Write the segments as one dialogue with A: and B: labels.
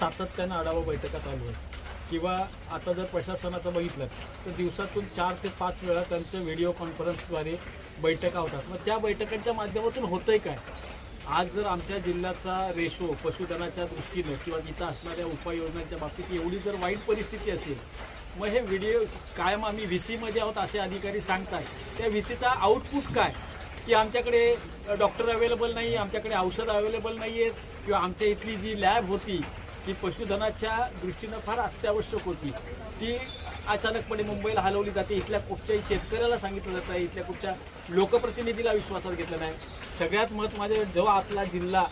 A: सातत्यानं आढावा बैठका चालू आहेत. किंवा आता जर प्रशासनाचं बघितलं तर दिवसातून चार ते पाच वेळा त्यांचे व्हिडिओ कॉन्फरन्सद्वारे बैठका होतात. मग त्या बैठकांच्या माध्यमातून होतंय काय? आज जर आमच्या जिल्ह्याचा रेशो पशुधनाच्या दृष्टीनं किंवा तिथं असणाऱ्या उपाययोजनांच्या बाबतीत एवढी जर वाईट परिस्थिती असेल मग हे व्हिडिओ कायम आम्ही व्ही सीमध्ये आहोत असे अधिकारी सांगतात त्या व्ही सीचा आउटपुट काय? की आमच्याकडे डॉक्टर अवेलेबल नाही आमच्याकडे औषध अवेलेबल नाही आहेत किंवा आमच्या इथली जी लॅब होती ती पशुधनाच्या दृष्टीनं फार अत्यावश्यक होती. ती अचानकपणे मुंबईला हलवली जाते. इथल्या कुठच्याही शेतकऱ्याला सांगितलं जातं. इथल्या कुठच्या लोकप्रतिनिधीला विश्वासात घेतलं नाही. सगळ्यात महत्त्वाचे जेव्हा आपला जिल्हा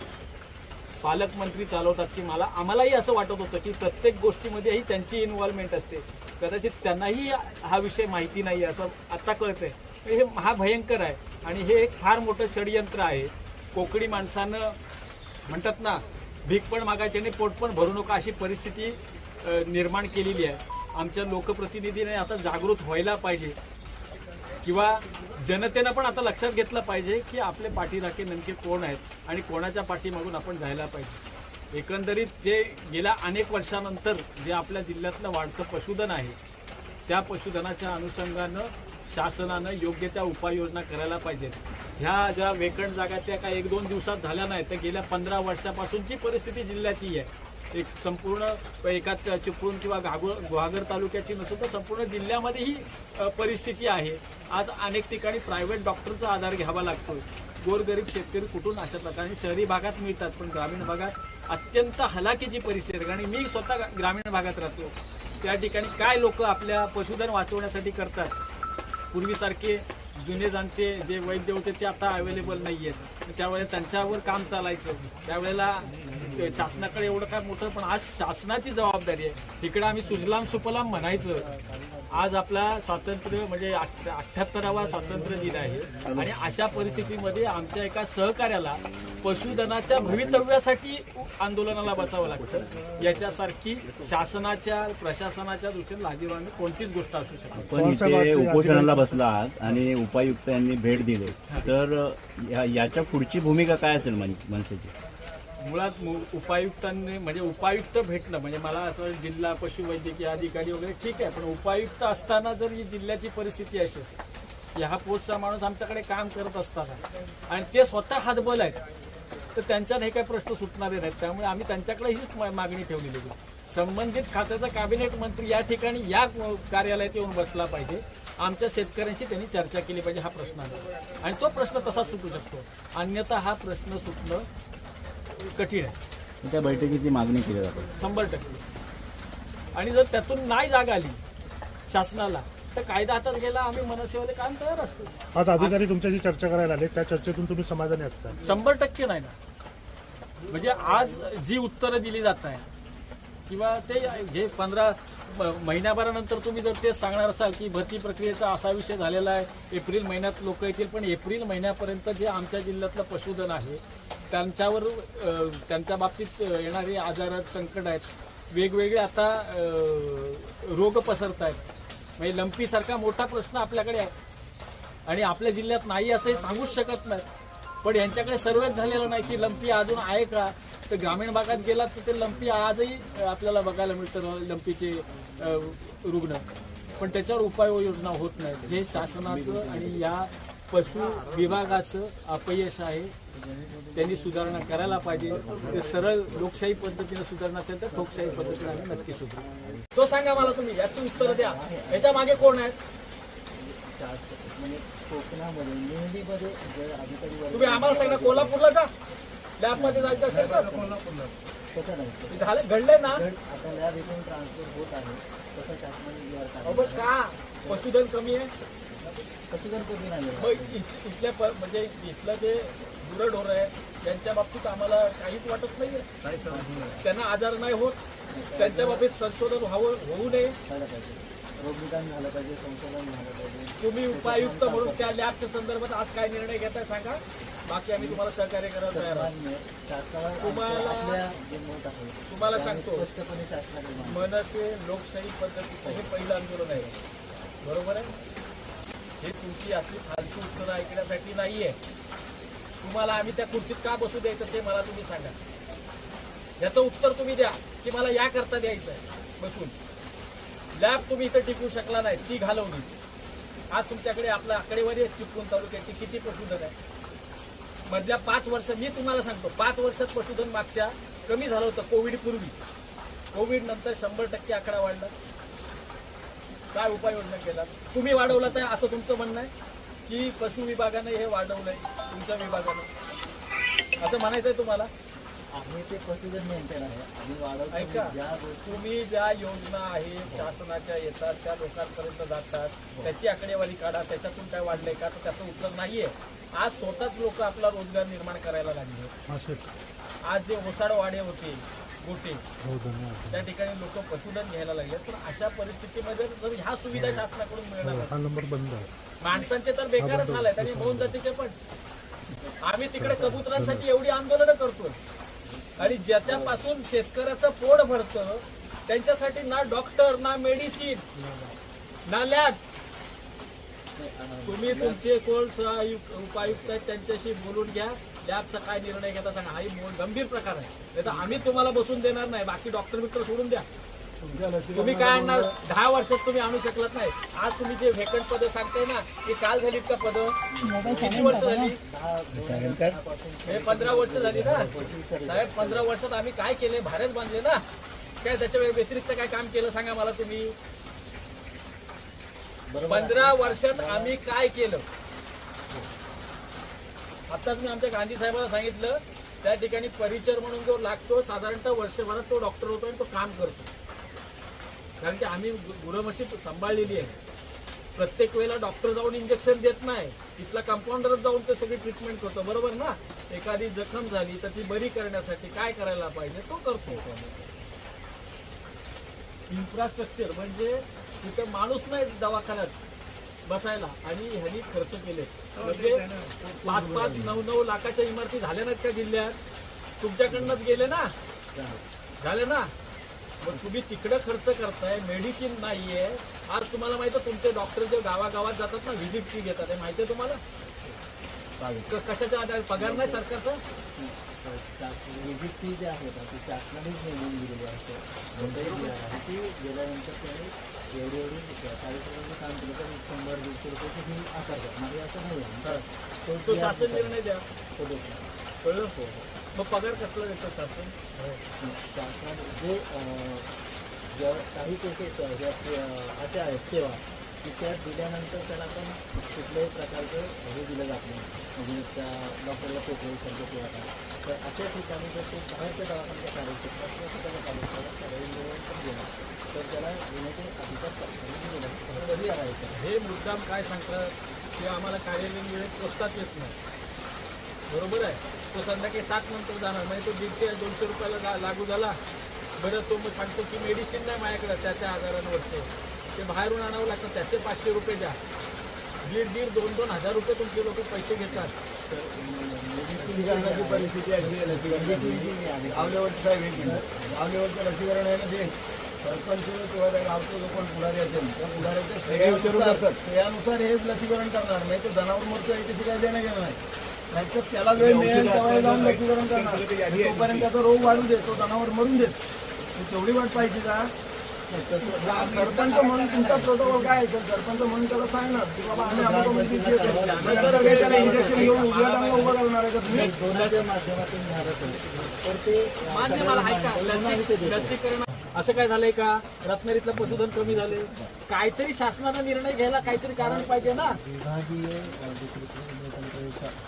A: पालकमंत्री चालवतात की मला आम्हालाही असं वाटत होतं की प्रत्येक गोष्टीमध्येही त्यांची इन्व्हॉल्वमेंट असते. कदाचित त्यांनाही हा विषय माहिती नाही असं आत्ता कळतंय. हे महाभयंकर आहे. आणि हे एक फार मोठं षडयंत्र आहे. कोकणी माणसानं म्हणतात ना भीक पण मागायची आणि पोट पण भरू नका अशी परिस्थिती निर्माण केलेली आहे. आमच्या लोकप्रतिनिधीने आता जागृत व्हायला पाहिजे. किंवा जनतेनं पण आता लक्षात घेतलं पाहिजे की आपले पाठीराखे नेमके कोण आहेत आणि कोणाच्या पाठीमागून आपण जायला पाहिजे. एकंदरीत जे गेल्या अनेक वर्षानंतर जे आपल्या जिल्ह्यातलं वाढतं पशुधन आहे त्या पशुधनाच्या अनुषंगानं शासनानं योग्य त्या उपाययोजना करायला पाहिजेत. ह्या ज्या वेकंट जागा त्या काय एक दोन दिवसात झाल्या नाहीत. तर गेल्या पंधरा वर्षापासूनची परिस्थिती जिल्ह्याची आहे. एक संपूर्ण एका चिपळूण किंवा घागो गुहागर तालुक्याची नसून तर संपूर्ण जिल्ह्यामध्ये ही परिस्थिती आहे. आज अनेक ठिकाणी प्रायव्हेट डॉक्टरचा आधार घ्यावा लागतो गोरगरीब शेतकरी कुठून अशा प्रकारे शहरी भागात मिळतात पण ग्रामीण भागात अत्यंत हलाखीची परिस्थिती आहे. आणि मी स्वतः ग्रामीण भागात राहतो. त्या ठिकाणी काय लोक आपल्या पशुधन वाचवण्यासाठी करतात? पूर्वीसारखे जुने जाणते जे वैद्य होते ते आता अवेलेबल नाही आहेत त्यावेळेला त्यांच्यावर काम चालायचं. त्यावेळेला शासनाकडे एवढं काय मोठं पण आज शासनाची जबाबदारी आहे. इकडे आम्ही सुजलाम सुफलाम म्हणायचं. आज आपला स्वातंत्र्य म्हणजे अठ्ठ्याहत्तरावा स्वातंत्र्य दिन आहे. आणि अशा परिस्थितीमध्ये आमच्या एका सहकार्याला पशुधनाच्या भवितव्यासाठी आंदोलनाला बसावं लागतं. याच्यासारखी शासनाच्या प्रशासनाच्या दृष्टीने लाजीवानी कोणतीच गोष्ट असू शकते
B: पण इथे उपोषणाला बसला आणि उपायुक्त यांनी भेट दिली. तर याच्या पुढची भूमिका काय असेल मन- मनसेची?
A: मुळात उपायुक्तांनी म्हणजे उपायुक्त भेटणं म्हणजे मला असं जिल्हा पशुवैद्यकीय अधिकारी वगैरे ठीक आहे पण उपायुक्त असताना जर ही जिल्ह्याची परिस्थिती अशी असेल की हा पोटचा माणूस आमच्याकडे काम करत असताना आणि ते स्वतः हातबल आहेत तर त्यांच्यात हे काही प्रश्न सुटणारे नाहीत. त्यामुळे आम्ही त्यांच्याकडे हीच मागणी ठेवलेली आहे. संबंधित खात्याचा कॅबिनेट मंत्री या ठिकाणी या कार्यालयात येऊन बसला पाहिजे. आमच्या शेतकऱ्यांशी त्यांनी चर्चा केली पाहिजे हा प्रश्न आहे. आणि तो प्रश्न तसाच सुटू शकतो. अन्यथा हा प्रश्न सुटणं कठीण आहे.
B: त्या बैठकीची मागणी केली जाते.
A: शंभर टक्के. आणि जर त्यातून नाही जाग आली शासनाला तर कायदा हातात गेला आम्ही मनसेवाले काम तयार असतो.
C: आज अधिकारी तुमच्याशी चर्चा करायला आले त्या चर्चेतून तुम्ही समाधानी का?
A: शंभर टक्के नाही ना. म्हणजे आज जी उत्तरं दिली जात आहे किंवा ते जे पंधरा म- महिन्याभरानंतर तुम्ही जर तेच सांगणार असाल की भरती प्रक्रियेचा असा विषय झालेला आहे एप्रिल महिन्यात लोक येतील पण एप्रिल महिन्यापर्यंत जे आमच्या जिल्ह्यातलं पशुधन आहे त्यांच्यावर त्यांच्या बाबतीत येणारे आजार संकट आहेत. वेगवेगळे आता रोग पसरत आहेत. म्हणजे लंपीसारखा मोठा प्रश्न आपल्याकडे आहे. आणि आपल्या जिल्ह्यात नाही असंही सांगूच शकत नाही. पण यांच्याकडे सर्वेच झालेलं नाही की लंपी अजून आहे का? तर ग्रामीण भागात गेलात तर ते लंपी आजही आपल्याला बघायला मिळतं लंपीचे रुग्ण. पण त्याच्यावर उपाययोजना होत नाहीत. हे शासनाचं आणि या पशु विभागाचं अपयश आहे. त्यांनी सुधारणा करायला पाहिजे. ते सरळ लोकशाही पद्धतीने सुधारणा असेल तर लोकशाही पद्धतीने आम्ही नक्की सुधारू. तो सांगा मला तुम्ही याची उत्तर द्या. याच्या मागे कोण आहेत?
D: कोकणामध्ये निवडीमध्ये जर अधिकारी
A: तुम्ही आम्हाला सांगा कोल्हापूरला जा. लॅबमध्ये जायचं असेल तर.
D: कसं नाही
A: झालं घडलंय ना.
D: आता लॅब इथून ट्रान्सफर होत आहे तसं शासनाने
A: का? पशुधन कमी आहे.
D: पशुधन कमी नाही
A: इथल्या म्हणजे इथलं जे गुरढोर आहे त्यांच्या बाबतीत आम्हाला काहीच वाटत नाहीये. त्यांना आजार नाही होत. त्यांच्या बाबतीत संशोधन व्हावं होऊ नये.
D: रोगनिदान झालं पाहिजे संशोधन झालं पाहिजे.
A: तुम्ही उपायुक्त म्हणून त्या लॅबच्या संदर्भात आज काय निर्णय घेताय सांगा. बाकी आम्ही तुम्हाला सहकार्य करायला तयार आहोत. तुम्हाला- तुम्हाला सांगतो. मनसे लोकशाही पद्धतीचं हे पहिलं आंदोलन आहे. बरोबर आहे? हे तुमची अशी फालतू उत्तरं ऐकण्यासाठी नाही आहे तुम्हाला आम्ही त्या खुर्चीत का बसू द्यायचं ते मला तुम्ही सांगा. याचं उत्तर तुम्ही द्या की मला या करता द्यायचं आहे बसून. लॅब तुम्ही इथं टिकू शकला नाही ती घालवली. आज तुमच्याकडे आपल्या आकडेवारी आहे चिपळूण तालुक्याची किती पशुधन आहे? मधल्या पाच वर्ष मी तुम्हाला सांगतो पाच वर्षात पशुधन मागच्या कमी झालं होतं कोविडपूर्वी कोविड नंतर शंभर टक्के आकडा वाढला. काय उपाययोजना केला तुम्ही वाढवला तर असं तुमचं म्हणणं आहे की पशु विभागानं हे वाढवलंय तुमच्या विभागानं? असं म्हणायचंय तुम्हाला?
D: आम्ही ते पशुधन नियंत्रण आहे. आम्ही वाढवतो
A: ऐका
D: ज्या गोष्टी
A: तुम्ही ज्या योजना आहेत शासनाच्या येतात त्या लोकांपर्यंत जातात. त्याची आकडेवारी काढा त्याच्यातून काय वाढलंय का तर त्याचं उत्तर नाहीये. आज स्वतःच लोक आपला रोजगार निर्माण करायला लागले. आज जे ओसाड वाडे होते गोटे.
C: हो
A: त्या ठिकाणी लोक पशुधन घ्यायला लागले पण अशा परिस्थितीमध्ये जर ह्या सुविधा शासनाकडून मिळणार
C: हो, हा नंबर बंद
A: माणसांचे तर बेकारच झालाय आणि मौन जातीचे पण. आम्ही तिकडे कबुतरांसाठी एवढी आंदोलनं करतो आणि ज्याच्यापासून शेतकऱ्याचं पोट भरतं त्यांच्यासाठी ना डॉक्टर ना मेडिसिन ना लॅब. तुम्ही तुमचे कोण उपायुक्त आहेत त्यांच्याशी बोलून घ्या. लॅबचा काय निर्णय घेता सांगा? हा मोल गंभीर प्रकार आहे. नाही तर आम्ही तुम्हाला बसून देणार नाही. बाकी डॉक्टर मित्र सोडून द्या. तुम्ही काय आणणार? दहा वर्षात तुम्ही आणू शकलात नाही. आज तुम्ही जे व्हेकंट पद सांगताय ना ती काल झालीत का पद? किती वर्ष झाली? हे पंधरा वर्ष झाली ना. साहेब पंधरा वर्षात आम्ही काय केले? भारत बांधले ना. काय त्याच्या व्यतिरिक्त काय काम केलं सांगा मला तुम्ही? पंधरा वर्षात आम्ही काय केलं? आताच मी आमच्या गांधी साहेबांना सांगितलं त्या ठिकाणी परिचर म्हणून जो लागतो साधारणतः वर्षभरात तो डॉक्टर होतो आणि तो काम करतो. कारण की आम्ही गुरमशी सांभाळलेली आहे. प्रत्येक वेळेला डॉक्टर जाऊन इंजेक्शन देत नाही. तिथला कंपाऊंडरच जाऊन ते सगळी ट्रीटमेंट करतो. बरोबर ना? एखादी जखम झाली तर ती बरी करण्यासाठी काय करायला पाहिजे तो करतो. इन्फ्रास्ट्रक्चर म्हणजे तिथं माणूस नाही दवाखान्यात. बसायला आणि ह्यांनी खर्च केले. म्हणजे पाच पाच नऊ नऊ लाखाच्या इमारती झाल्या नाहीत का जिल्ह्यात. तुमच्याकडनंच गेले ना? झाले ना? मग तुम्ही तिकडे खर्च करताय मेडिसिन नाहीये. आज तुम्हाला माहिती तुमचे डॉक्टर जे गावागावात जातात ना व्हिजिट फी घेतात. हे माहिती आहे तुम्हाला? क- कशाच्या आधारे? पगार नाही सरकारचा?
D: विजिट फी जी आहे ना ती शासनानेच नेमून दिलेली असते कोणत्याही ती गेल्यानंतर त्याने एवढी एवढी कार्यक्रमाचं काम केलं तर शंभर दीडशे रुपयाची फी आकारतात म्हणजे असं नाही आहे तो
A: तो शासन निर्णय द्या
D: तो देत नाही.
A: कळलं मग पगार कसला देतं शासन
D: शासनाने जे ज्या काही केसेस ज्या अशा आहेत सेवा की त्या दिल्यानंतर त्याला पण कुठल्याही प्रकारचं हे दिलं जात नाही म्हणजे त्या डॉक्टरला पेट्रोल खर्च किंवा काय अशा ठिकाणी जर तो बाहेरच्या दवाखान्याच्या किंवा स्वतःच्या कार्यक्षेत्रात गेला तर त्याला घेण्याचे अधिकार सरकारने
A: हे मुद्दाम काय सांगतात की आम्हाला कार्यालयीन वेळेत पोचताच येत नाही. बरोबर आहे? तो संध्याकाळी सात नंतर जाणार. नाही तो दीडशे दोनशे रुपयाला जा- लागू झाला. बरं तो मग सांगतो की मेडिसिन नाही माझ्याकडे त्या आजारांवरचं. ते बाहेरून आणावं लागतं त्याचे पाचशे रुपये द्या. दीड दीड दोन दोन हजार रुपये तुमचे लोक पैसे घेतात.
E: परिस्थिती अशी आहे लसीकरणाची आवल्यावरती साहेब एक मिनिट आवल्यावरचं लसीकरण आहे ना ते. सरपंच किंवा त्या गावचं जो कोण पुढारी असेल त्या पुढाऱ्याच्या श्रेयानुसार श्रेयानुसार हे लसीकरण करणार नाही तर जनावर मरतो याच्याशी काय देणं घेणं नाही. नाहीतर त्याला वेळ मिळेल तेव्हा जाऊन लसीकरण करणार. तोपर्यंत त्याचा रोग वाढू देत तो जनावर मरून देत ही तेवढी वाट पाहिजे का? सरपंच म्हणून तुमचा प्रोटोकॉल काय आहे? सर सरपंच म्हणून त्याला सांगणार की बाबा आम्ही आम्हाला येतो. त्याला इंजेक्शन घेऊन टांगला उभं करणार आहे का तुम्ही?
D: दोनाच्या माध्यमातून तर. ते
A: मान्य मला ऐका. लसीकरण असं काय झालंय का? रत्नागिरीतलं पशुधन कमी झाले काहीतरी शासनाचा निर्णय घ्यायला काहीतरी कारण पाहिजे ना.
D: विभागीय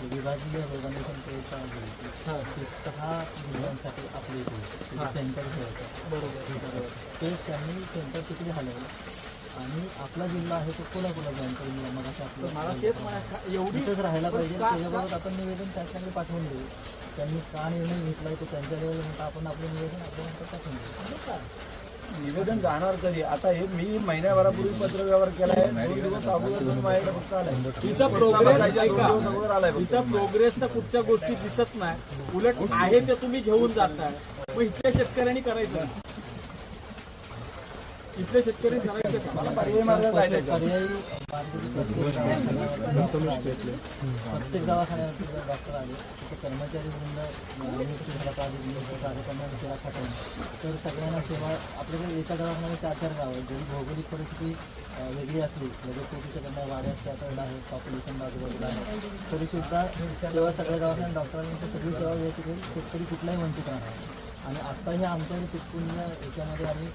D: विभागीय रोगांनियंत्रण प्रयोगशाळा जी सहा जिल्ह्यांसाठी आपली सेंटर ठेवायचं
A: बरोबर
D: ते म्हणजे म्हणजे त्यांनी सेंटर तिकडे हलवलं आणि आपला जिल्हा आहे तो कोल्हापूरला जॉईन करून दिला. मग असं आपलं
A: तेच
D: राहायला पाहिजे त्याच्याबाबत आपण निवेदन त्यांच्याकडे पाठवून देऊ त्यांनी का निर्णय घेतलाय तो त्यांच्या लेवल म्हणता आपण आपलं निवेदन आपल्यानंतर पाठवून देऊ.
E: निवेदन जाणार कधी? आता हे मी महिन्याभरापूर्वी पत्र व्यवहार केलाय. दोन दिवस अगोदर तुम्ही माझ्याकडे फक्त आलाय.
A: इथं प्रोग्रेस
E: बसायच्या दोन दिवस अगोदर
A: ऐका
E: आलाय फक्त.
A: इथं प्रोग्रेस तर कुठच्या गोष्टी दिसत नाही. उलट आहे ते तुम्ही घेऊन जाताय. मग इथल्या शेतकऱ्यांनी करायचं.
D: प्रत्येक दवाखान्यात डॉक्टर कर्मचारी वृंद सेवा खाटावी तर सगळ्यांना सेवा चार गावं आहेत जरी भौगोलिक परिस्थिती वेगळी असली पॉप्युलेशन सेवा सगळ्या दवाखान्यात सेवा वंचित आणि आत्ता हे आमच्याकडे पिटकुंजा याच्यामध्ये आम्ही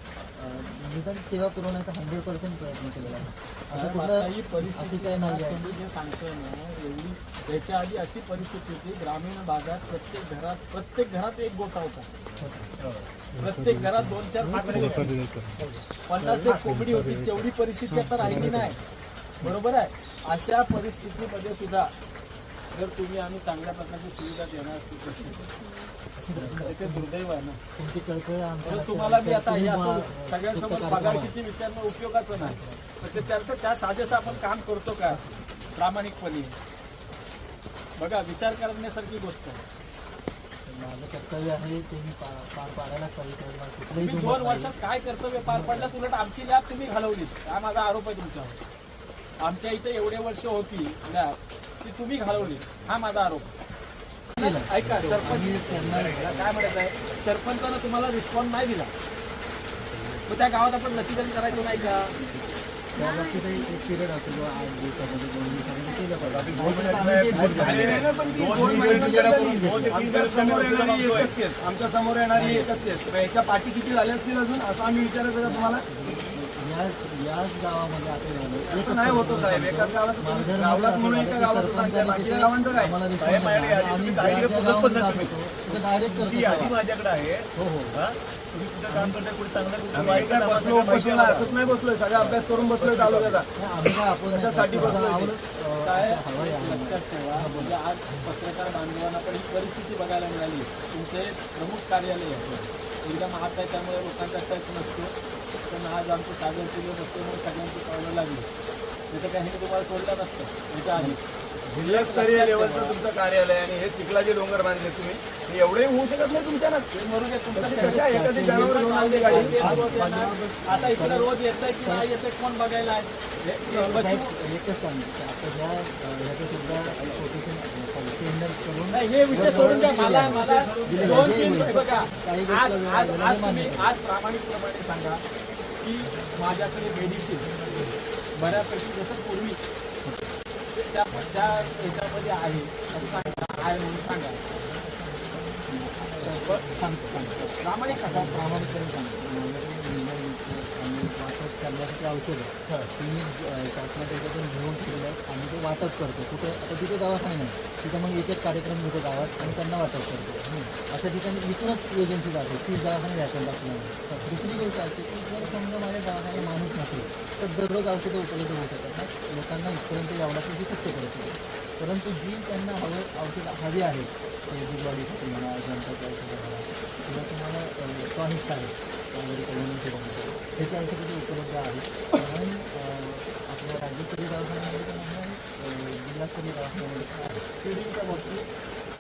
D: निदान सेवा पुरवण्याचा हंड्रेड पर्सेंट प्रयत्न केलेला आहे. असं
A: आता ही
D: कुठलं
A: परिस्थिती
D: काही नाही आहे.
A: तुम्ही जे सांगतोय ना एवढी याच्या आधी अशी परिस्थिती होती ग्रामीण भागात प्रत्येक घरात प्रत्येक घरात एक गोठा होता. प्रत्येक घरात दोन चार. पन्नास एक कोंबडी होती तेवढी परिस्थिती आता राहिली नाही. बरोबर आहे? अशा परिस्थितीमध्ये सुद्धा जर तुम्ही आम्ही चांगल्या प्रकारची सुविधा देणार ते दुर्दैव आहे ना.
D: तुमची कळकळ
A: तुम्हाला मी आता हे असं सगळ्यांसमोर पगार किती विचारणं उपयोगाचं नाही. तर ते त्यानंतर त्या साजेसं आपण काम करतो का? प्रामाणिकपणे. बघा विचार करण्यासारखी गोष्ट आहे.
D: माझं कर्तव्य आहे ते मी पार पाडायलाच पाहिजे
A: दोन. वर्षात काय कर्तव्य पार पडल्यात उलट आमची लॅब तुम्ही घालवलीत हा माझा आरोप आहे तुमच्यावर. आमच्या इथे एवढे वर्ष होती लॅब. ती तुम्ही घालवली. हा माझा आरोप. ऐका सरपंच काय म्हणत आहे? सरपंचानं तुम्हाला रिस्पॉन्स नाही दिला. मग त्या गावात आपण लसीकरण करायचं नाही का?
E: आमच्यासमोर येणारी एकच केस. आमच्यासमोर येणारी एकच याच्या पाठी किती झाल्या असतील अजून? असं आम्ही विचारायचं का तुम्हाला. नाही होतं साहेब. एकाच म्हणून एका सांगताय बाकीच्या गावांचं काय?
D: आम्हाला
E: साहेब माझ्याकडे यादी पद्धत तुम्ही.
D: डायरेक्ट
E: यादी माझ्याकडे आहे.
D: हो हो.
E: हा? तुम्ही कुठं काम करताय कुठे चांगलं कुठे वाईट काय बसलो उपोषणाला असंच नाही बसलोय. सगळा अभ्यास करून बसलोय तालुक्याचा. कशासाठी बसलोय? ते?
A: काय. लक्षात ठेवा म्हणजे आज पत्रकार बांधवांना पण ही परिस्थिती बघायला मिळाली. तुमचे प्रमुख कार्यालय आहे. एकदम हात आहे त्यामुळे लोकांचा टच नसतो पण आज आमचं सागर किल्लो नसल्यामुळे सगळ्यांची पावलं लागली नाही तर काही तुम्हाला सोडलं नसतं त्याच्या आधी
E: जिल्हास्तरीय लेवलचं तुमचं कार्यालय आणि हे चिखलाचे डोंगर बांधले तुम्ही हे एवढे होऊ शकत नाही तुमच्या
A: ते मरू दे तुमचं
E: कशी- कशी आहे? एखादी जनावर घेऊन आली गाडी.
A: ते रोज येणार. आता इकडे रोज येतंय की नाही येतंय कोण बघायला आहे? हे- हे
D: एकच सांगतो की आता ह्या ह्याचं सुद्धा
A: नाही, हे विषय सोडून द्या. मला मला दोन तीन बघा. आज आज आज तुम्ही आज प्रामाणिकप्रमाणे सांगा की माझ्याकडे मेडिसिन बऱ्यापैकी जसं पूर्वी त्या त्या आहे असं सांगा आहे म्हणून सांगा.
D: सांगतो सांगतो.
A: प्रामाणिक सांगा.
D: प्रामाणिक प्रामाणिकपणे सांगतो वाटप करण्यासाठी औषधं ती मी शासनात याच्यातून घेऊन ठेवलं आणि ते वाटप करतो. कुठे आता तिथे दवाखाने नाही तिथं मग एक एक कार्यक्रम घेतो गावात आणि त्यांना वाटप करतो. अशा ठिकाणी इथूनच एजन्सी जाते तीस दवाखाने असल्यामुळे तर दुसरी गोष्ट असे की जर समजा माझ्या दवाखान्यात माणूस नसेल तर दररोज औषधं उपलब्ध होऊ शकत नाही लोकांना इथपर्यंत यावं लागतं हे शक्य करत नाही. परंतु जी त्यांना हवं औषध हवी ते दूधवाढीसाठी म्हणा जनताचं औषधं म्हणा किंवा तुम्हाला आहेत अमेरिकन ह्याची औषधं ते उपलब्ध आहेत म्हणून आपल्या राज्यस्तरीय दवाखान्यामध्ये पण आहे जिल्हास्तरीय दवाखान्यामध्ये पण आहे.
A: बाबतीत